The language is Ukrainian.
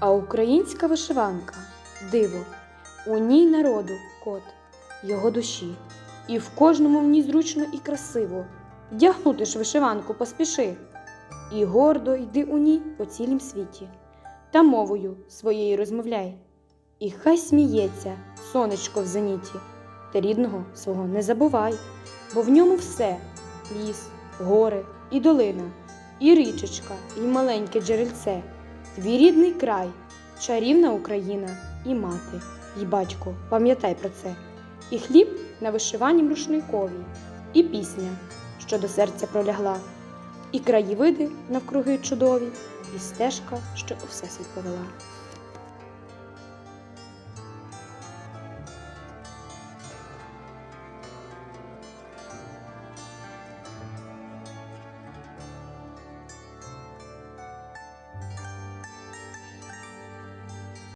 А українська вишиванка диво, у ній народу кот, його душі, і в кожному в ній зручно і красиво. Вдягнути ж вишиванку поспіши, і гордо йди у ній по цілім світі, та мовою своєю розмовляй. І хай сміється сонечко в зеніті, ти рідного свого не забувай, бо в ньому все ліс, гори і долина, і річечка, і маленьке джерельце, твій рідний край, чарівна Україна, і мати, і батько, пам'ятай про це, і хліб на вишиванні рушникові, і пісня, що до серця пролягла, і краєвиди навкруги чудові, і стежка, що у всесвіт повела.